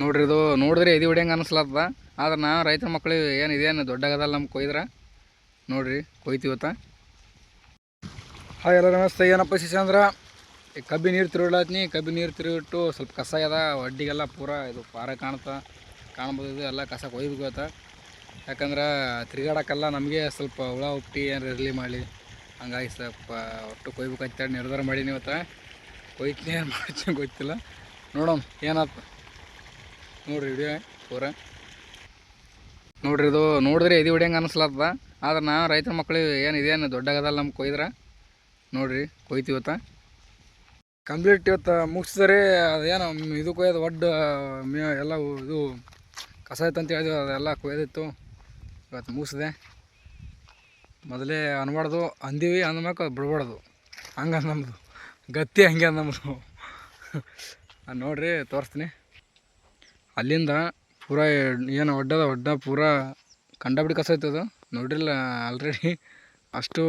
ನೋಡ್ರಿ ಇದು ನೋಡಿದ್ರೆ ಎದಿ ಹೊಡಿಯಂಗೆ ಅನಿಸ್ಲತ್ತದ ಆದ್ರೆ ನಾ ರೈತರ ಮಕ್ಳಿಗೆ ಏನು ಇದೇನು ದೊಡ್ಡಾಗದಲ್ಲ ನಮ್ಗೆ ಕೊಯ್ದ್ರೆ? ನೋಡ್ರಿ ಕೊಯ್ತೀವತ್ತ ಹಾಂ ಎಲ್ಲ ನಮಸ್ತೆ, ಏನಪ್ಪ ಶಿಶ ಅಂದ್ರೆ? ಈ ಕಬ್ಬಿ ನೀರು ತಿರುಗಿಡತ್ನಿ ಕಬ್ಬಿ ನೀರು ತಿರುಗಿಟ್ಟು ಸ್ವಲ್ಪ ಕಸ ಅದ, ಒಡ್ಡಿಗೆಲ್ಲ ಪೂರ ಇದು ಪಾರ ಕಾಣ್ತಾ, ಕಾಣ್ಬೋದು ಇದು, ಎಲ್ಲ ಕಸ ಕೊಯ್ದು ಯಾಕಂದ್ರೆ ತಿರುಗಾಡೋಕ್ಕೆಲ್ಲ ನಮಗೆ ಸ್ವಲ್ಪ ಹುಳ ಉಪ್ಪಿ ಏನು ಇರಲಿ ಮಾಡಿ ಹಂಗಾಗಿ ಸ್ವಲ್ಪ ಒಟ್ಟು ಕೊಯ್ಬೇಕಂತೇಳಿ ನಿರ್ಧಾರ ಮಾಡೀನಿ ಇವತ್ತು ಕೊಯ್ತೀನಿ ಏನು ಗೊತ್ತಿಲ್ಲ. ನೋಡೋಣ ಏನಾಯ್ತು ನೋಡ್ರಿ ವಿಡಿಯೋ ಪೂರ. ನೋಡ್ರಿ ಇದು ನೋಡಿದ್ರೆ ಎದಿ ಹೊಡಿಯಂಗೆ ಅನಿಸ್ಲತ್ತದ ಆದ್ರೆ ನಾ ರೈತರ ಮಕ್ಳಿಗೆ ಏನು ಇದೇನು ದೊಡ್ಡಾಗದಲ್ಲ ನಮ್ಗೆ ಕೊಯ್ದ್ರೆ. ನೋಡ್ರಿ ಕೊಯ್ತೀವತ್ತ ಕಂಪ್ಲೀಟ್ ಇವತ್ತು ಮುಗಿಸಿದ್ರೆ ಅದೇನು ಇದು ಕೊಯ್ಯೋದು ಒಡ್ಡ, ಮೇ ಎಲ್ಲ ಇದು ಕಸ ಇತ್ತು ಅಂತ ಹೇಳಿದ್ವಿ, ಅದೆಲ್ಲ ಕೊಯ್ದಿತ್ತು. ಇವತ್ತು ಮುಗಿಸಿದೆ. ಮೊದಲೇ ಅನ್ಬಾರ್ದು, ಅಂದೀವಿ ಅಂದ್ಮ್ಯಾಕ ಅದು ಬಿಡ್ಬಾರ್ದು. ಹಂಗೆ ನಮ್ಮದು ಗತ್ತಿ ಹಂಗೆ ನಮ್ಮದು ನೋಡ್ರಿ ತೋರಿಸ್ತೀನಿ. ಅಲ್ಲಿಂದ ಪೂರ ಏನು ಒಡ್ಡದ ಒಡ್ಡ ಪೂರ ಕಂಡಬಿಡಿ ಕಸ ಆಯ್ತದ ನೋಡ್ರಿಲ್ಲ ಆಲ್ರೆಡಿ ಅಷ್ಟು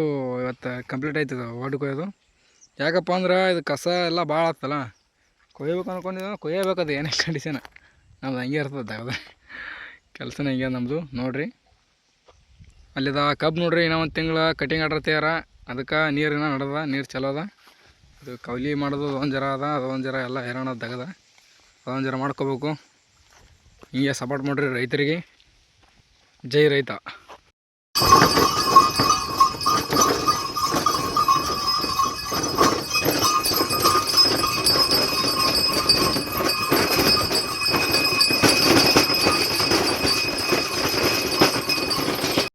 ಇವತ್ತು ಕಂಪ್ಲೀಟ್ ಆಯ್ತದ ಒಡ್ಡು ಕೊಯ್ಯೋದು. ಯಾಕಪ್ಪ ಅಂದ್ರೆ ಇದು ಕಸ ಎಲ್ಲ ಭಾಳ ಆಗ್ತಲ್ಲ ಕೊಯ್ಯಬೇಕು ಅಂದ್ಕೊಂಡಿದ್ದ ಕೊಯ್ಯಬೇಕದು ಏನೇ ಕಂಡೀಷನ್ ನಮ್ದು ಹಂಗೆ ಇರ್ತದೆ ತೆಗ್ದು ಕೆಲಸನೇ ಹಂಗೆ ನಮ್ಮದು ನೋಡ್ರಿ. ಅಲ್ಲಿದ ಕಬ್ಬು ನೋಡ್ರಿ ಇನ್ನೊಂದು ಒಂದು ತಿಂಗಳ ಕಟಿಂಗ್ ಆರ್ಡರ್ ಅದಕ್ಕೆ ನೀರಿನ ನಡೆದ ನಡ್ದ ನೀರು ಚಲೋ ಅದ. ಇದು ಕೌಲಿ ಮಾಡೋದು ಅದೊಂದು ಜರ ಅದ, ಅದೊಂದು ಜರ ಎಲ್ಲ ಹೈರಾಣ ತೆಗದ ಅದೊಂದು ಜರ ಮಾಡ್ಕೋಬೇಕು. ಹಿಂಗೆ ಸಪೋರ್ಟ್ ಮಾಡಿರಿ ರೈತರಿಗೆ. ಜೈ ರೈತ.